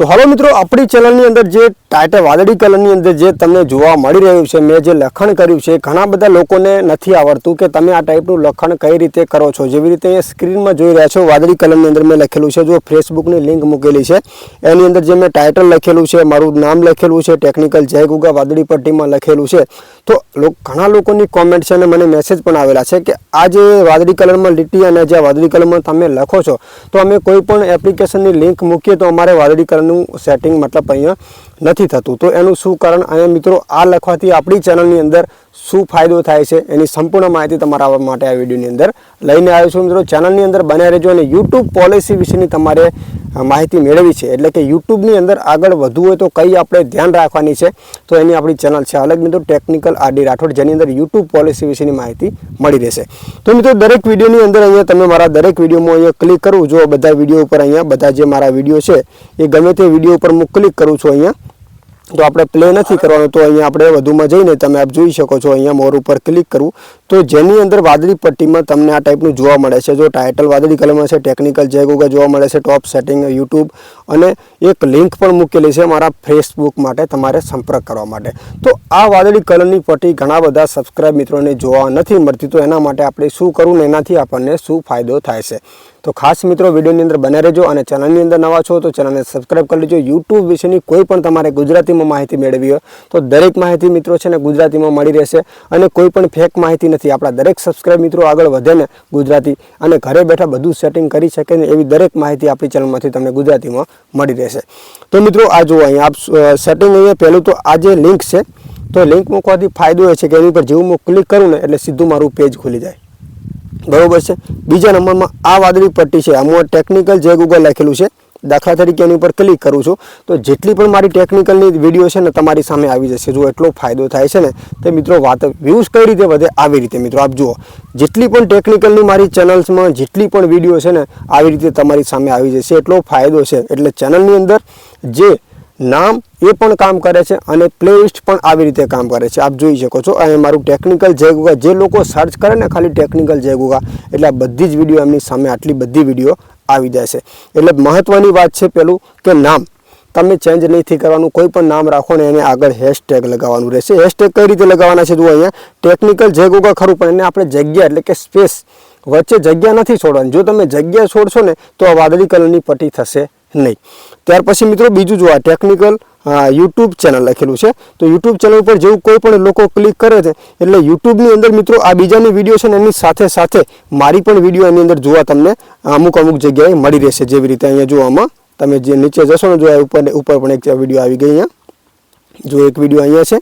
તો હવે મિત્રો, આપણી ચેનલની અંદર જે ટાઇટલ વાદળી કલરની અંદર જે તમને જોવા મળી રહ્યું છે, મેં જે લખણ કર્યું છે ઘણા બધા લોકોને નથી આવડતું કે તમે આ ટાઈપનું લખણ કઈ રીતે કરો છો. જેવી રીતે અહીંયા સ્ક્રીનમાં જોઈ રહ્યા છો, વાદળી કલરની અંદર મેં લખેલું છે, જો ફેસબુકની લિંક મૂકેલી છે, એની અંદર જે મેં ટાઇટલ લખેલું છે, મારું નામ લખેલું છે ટેકનિકલ જય ગુગા વાદળી પટ્ટીમાં લખેલું છે. તો ઘણા લોકોની કોમેન્ટ છે અને મને મેસેજ પણ આવેલા છે કે આ જે વાદળી કલરમાં લીટી અને જે વાદળી કલરમાં તમે લખો છો, તો અમે કોઈ પણ એપ્લિકેશનની લિંક મૂકીએ તો અમારે વાદળી કલરનું સેટિંગ મતલબ અહીંયા નથી થતું. તો એનું શું કારણ? અહીંયા મિત્રો, આ લખવાથી આપણી ચેનલની અંદર શું ફાયદો થાય છે એની સંપૂર્ણ માહિતી તમારા માટે આ વિડીયોની અંદર લઈને આવ્યો છું. મિત્રો, ચેનલની અંદર બનાવી રહેજો અને યુટ્યુબ પોલિસી વિશેની તમારે માહિતી મેળવી છે. એટલે કે યુટ્યુબની અંદર આગળ વધવું હોય તો કઈ આપણે ધ્યાન રાખવાની છે. તો એની આપણી ચેનલ છે. અલગ મિત્રો ટેકનિકલ આરડી રાઠોડ, જેની અંદર યુટ્યુબ પોલિસી વિશેની માહિતી મળી રહેશે. તો મિત્રો દરેક વિડીયોની અંદર અહીંયા તમે મારા દરેક વિડીયોમાં અહીંયા ક્લિક કરું જો બધા વીડિયો ઉપર અહીંયા બધા જે મારા વીડિયો છે, એ ગમે તે વીડિયો ઉપર હું ક્લિક કરું છું અહીંયા તો આપણે પ્લે નથી કરવાનું, તો અહીંયા આપણે વધુમાં જઈને તમે આપ જોઈ શકો છો, અહીંયા મોર ઉપર ક્લિક કરવું. તો જેની અંદર વાદળી પટ્ટીમાં તમને આ ટાઈપનું જોવા મળે છે. જો ટાઇટલ વાદળી કલરમાં છે ટેકનિકલ જય ગોગા જોવા મળે છે ટોપ સેટિંગ યુટ્યુબ અને એક લિંક પણ મૂકેલી છે મારા ફેસબુક માટે તમારે સંપર્ક કરવા માટે. તો આ વાદળી કલરની પટ્ટી ઘણા બધા સબસ્ક્રાઇબ મિત્રોને જોવા નથી મળતી, તો એના માટે આપણે શું કરવું ને એનાથી આપણને શું ફાયદો થાય છે? તો ખાસ મિત્રો વિડીયોની અંદર બને રહેજો અને ચેનલની અંદર નવા છો તો ચેનલને સબસ્ક્રાઇબ કરી લેજો. યુટ્યુબ વિશેની કોઈ પણ તમારે ગુજરાતીમાં માહિતી મેળવી હોય તો દરેક માહિતી મિત્રો છે ને ગુજરાતીમાં મળી રહેશે અને કોઈ પણ ફેક માહિતી નથી. આપણા દરેક સબસ્ક્રાઇબ મિત્રો આગળ વધે ને ગુજરાતી અને ઘરે બેઠા બધું સેટિંગ કરી શકે ને એવી દરેક માહિતી આપણી ચેનલમાંથી તમને ગુજરાતીમાં મળી રહેશે. તો મિત્રો આ જુઓ અહીંયા આપ સેટિંગ અહીંયા પહેલું તો આ જે લિંક છે, તો લિંક મૂકવાથી ફાયદો એ છે કે એની પર જેવું હું ક્લિક કરું ને એટલે સીધું મારું પેજ ખુલી જાય. બરોબર છે. બીજા નંબરમાં આ વાદળી પટ્ટી છે. આમાં ટેકનિકલ જે ગૂગલ લખેલું છે. દાખલા તરીકે એની ઉપર ક્લિક કરું છું. તો જેટલી પણ મારી ટેકનિકલની વીડિયો છે ને તમારી સામે આવી જશે. જો એટલો ફાયદો થાય છે ને. તે મિત્રો વાત વ્યૂઝ કઈ રીતે વધે? આવી રીતે મિત્રો આપ જુઓ. જેટલી પણ ટેકનિકલની મારી ચેનલ્સમાં જેટલી પણ વીડિયો છે ને, આવી રીતે તમારી સામે આવી જશે. એટલો ફાયદો છે. એટલે ચેનલની અંદર જે નામ એ પણ કામ કરે છે અને પ્લેલિસ્ટ પણ આવી રીતે કામ કરે છે. આપ જોઈ શકો છો અને મારું ટેકનિકલ જયગુગા, જે લોકો સર્ચ કરે ને ખાલી ટેકનિકલ જયગુગા, એટલે બધી જ વીડિયો એમની સામે આટલી બધી વીડિયો આવી જાય છે. એટલે મહત્ત્વની વાત છે પેલું કે નામ. તમે ચેન્જ નથી કરવાનું, કોઈ પણ નામ રાખો ને એને આગળ હેશટેગ લગાવવાનું રહેશે. હેશટેગ કઈ રીતે લગાવવાના છે જુઓ અહીંયા. ટેકનિકલ જયગુગા ખરું, પણ એને આપણે જગ્યા એટલે કે સ્પેસ વચ્ચે જગ્યા નથી છોડવાની. જો તમે જગ્યા છોડશો ને, તો આ વાદળી કલરની પટ્ટી થશે. નહીં. ત્યાર પછી મિત્રો બીજું જો આ ટેકનિકલ યુટ્યુબ ચેનલ લખેલું છે. તો યુટ્યુબ ચેનલ પર જેવું કોઈ પણ લોકો ક્લિક કરે છે, એટલે યુટ્યુબની અંદર મિત્રો આ બીજાની વીડિયો છે ને એની સાથે સાથે મારી પણ વીડિયો એની અંદર જોવા તમને અમુક અમુક જગ્યાએ મળી રહેશે. જેવી રીતે અહીંયા જોવામાં તમે જે નીચે જશો ને જો ઉપર ઉપર પણ એક વીડિયો આવી ગઈ અહીંયા. જો એક વીડિયો અહીંયા છે.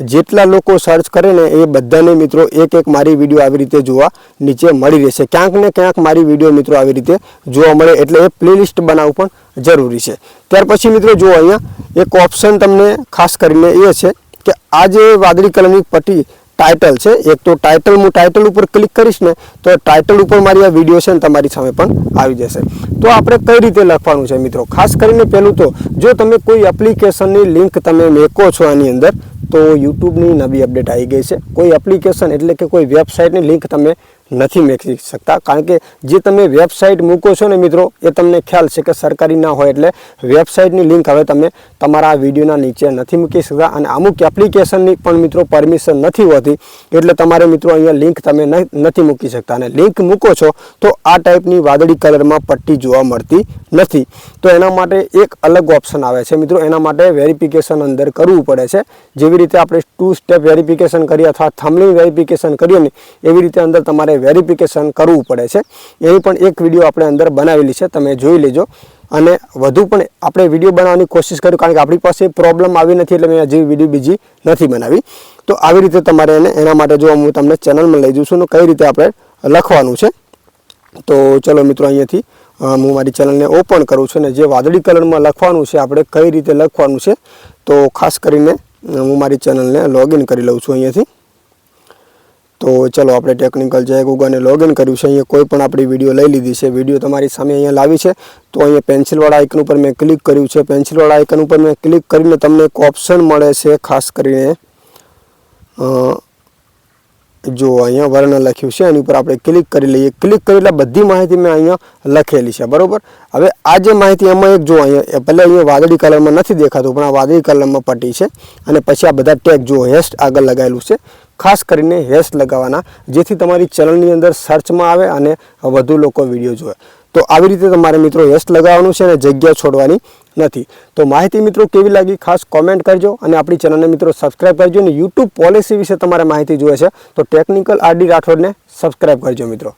જેટલા લોકો સર્ચ કરે ને એ બધાને મિત્રો એક એક મારી વીડિયો આવી રીતે જોવા નીચે મળી રહેશે. ક્યાંક ને ક્યાંક મારી વીડિયો મિત્રો આવી રીતે જોવા મળે એટલે એ પ્લેલિસ્ટ બનાવવું પણ જરૂરી છે. ત્યાર પછી મિત્રો જુઓ અહીંયા એક ઓપ્શન તમને ખાસ કરીને એ છે કે આ જે વાદળી કલરની પટ્ટી ટાઇટલ છે, એક તો ટાઇટલ હું ટાઇટલ ઉપર ક્લિક કરીશ ને તો ટાઇટલ ઉપર મારી આ વીડિયો છે ને તમારી સામે પણ આવી જશે. તો આપણે કઈ રીતે લખવાનું છે મિત્રો? ખાસ કરીને પહેલું તો જો તમે કોઈ એપ્લિકેશનની લિંક તમે મેકો છો આની અંદર તો યુટ્યુબની નવી અપડેટ આવી ગઈ છે. કોઈ એપ્લિકેશન એટલે કે કોઈ વેબસાઇટની લિંક તમે નથી મેળવી શકતા. કારણ કે જે તમે વેબસાઇટ મૂકો છો ને મિત્રો, એ તમને ખ્યાલ છે કે સરકારી ના હોય એટલે વેબસાઇટની લિંક હવે તમે તમારા વિડીયોના નીચે નથી મૂકી શકતા અને અમુક એપ્લિકેશનની પણ મિત્રો પરમિશન નથી હોતી, એટલે તમારે મિત્રો અહીંયા લિંક તમે નથી મૂકી શકતા. અને લિંક મૂકો છો તો આ ટાઈપની વાદળી કલરમાં પટ્ટી જોવા મળતી નથી. તો એના માટે એક અલગ ઓપ્શન આવે છે મિત્રો. એના માટે વેરિફિકેશન અંદર કરવું પડે છે. જેવી રીતે આપણે ટુ સ્ટેપ વેરિફિકેશન કરીએ અથવા થમલિંગ વેરિફિકેશન કરીએ ને, એવી રીતે અંદર તમારે વેરિફિકેશન કરવું પડે છે. એની પણ એક વીડિયો આપણે અંદર બનાવેલી છે, તમે જોઈ લેજો. અને વધુ પણ આપણે વીડિયો બનાવવાની કોશિશ કરી કારણ કે આપણી પાસે પ્રોબ્લેમ આવી નથી એટલે મેં હજી વીડિયો બીજી નથી બનાવી. તો આવી રીતે તમારે એને, એના માટે જો હું તમને ચેનલમાં લઈ જઉં છું કઈ રીતે આપણે લખવાનું છે? તો ચલો મિત્રો, અહીંયાથી હું મારી ચેનલને ઓપન કરું છું અને જે વાદળી કલરમાં લખવાનું છે, આપણે કઈ રીતે લખવાનું છે? તો ખાસ કરીને, હું મારી ચેનલને લોગિન કરી લઉં છું અહીંયાથી. તો ચલો આપણે ટેકનિકલ જય ગૂગલને લોગિન કર્યું છે, અહીંયા કોઈ પણ આપણી વીડિયો લઈ લીધી છે. વીડિયો તમારી સામે અહીંયા લાવી છે. તો અહીંયા પેન્સિલવાળા આઇકન ઉપર મેં ક્લિક કર્યું છે. પેન્સિલવાળા આઇકન ઉપર મેં ક્લિક કરીને તમને એક ઓપ્શન મળે છે, ખાસ કરીને જો અહીંયા વર્ણ લખ્યું છે, એની ઉપર આપણે ક્લિક કરી લઈએ. ક્લિક કરી એટલે બધી માહિતી મેં અહીંયા લખેલી છે, બરાબર? હવે આ જે માહિતી એમાં એક જો અહીંયા પહેલાં અહીંયા વાદળી કલરમાં નથી દેખાતું, પણ આ વાદળી કલરમાં પટ્ટી છે. અને પછી આ બધા ટેગ જો હેસ્ટ આગળ લગાવેલું છે ખાસ કરીને હેસ્ટ લગાવવાના, જેથી તમારી ચલણની અંદર સર્ચમાં આવે અને વધુ લોકો વીડિયો જોવે તો આવી રીતે તમારે મિત્રો હેસ્ટ લગાવવાનું છે અને જગ્યા છોડવાની નથી. તો માહિતી મિત્રો કેવી લાગી ખાસ કોમેન્ટ કરજો અને આપણી ચેનલને મિત્રો સબસ્ક્રાઇબ કરજો અને યુટ્યુબ પોલિસી વિશે તમારે માહિતી જોઈએ છે, તો ટેકનિકલ આરડી રાઠોડને સબસ્ક્રાઇબ કરજો મિત્રો.